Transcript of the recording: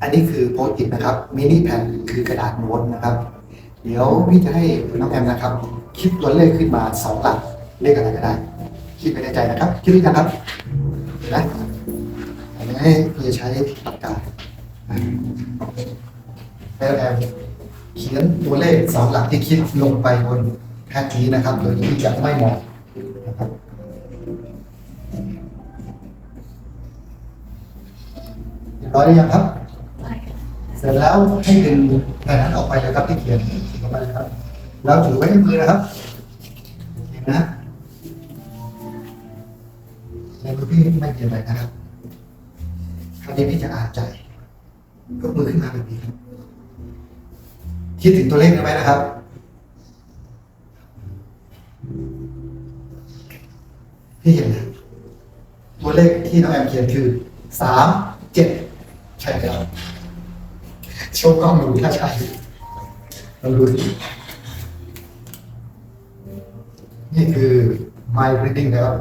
อันนี้คือโพสต์อิทนะครับมินิแผ่นคือกระดาษโน้ตนะครับ เดี๋ยวพี่จะให้น้องแอมนะครับ คิดตัวเลขขึ้นมาสองหลักเลขอะไรก็ได้ คิดไปในใจนะครับ คิดหรือยังครับเห็นไหมอันนี้พี่จะใช้ปากกาแล้วแอมเขียนตัวเลขสองหลักที่คิดลงไปบนแผ่นนี้นะครับ โดยที่จะไม่มองนะครับเรียบร้อยหรือยังครับ เสร็จแล้วให้ดึงแผ่นนั้นออกไปเลยครับที่เขียนออกไปเลยครับแล้วถือไว้ในมือนะครับเห็นนะในมือพี่ไม่เขียนอะไรนะครับคราวนี้พี่จะอ่านใจยกมือขึ้นมาแบบนี้ครับคิดถึงตัวเลขได้ไหมนะครับพี่เห็นนะตัวเลขที่น้องแอมเขียนคือสามเจ็ดใช่ครับ โชว์กล้องดูถ้าใช่ลองดูดินี่คือ my reading นะครับ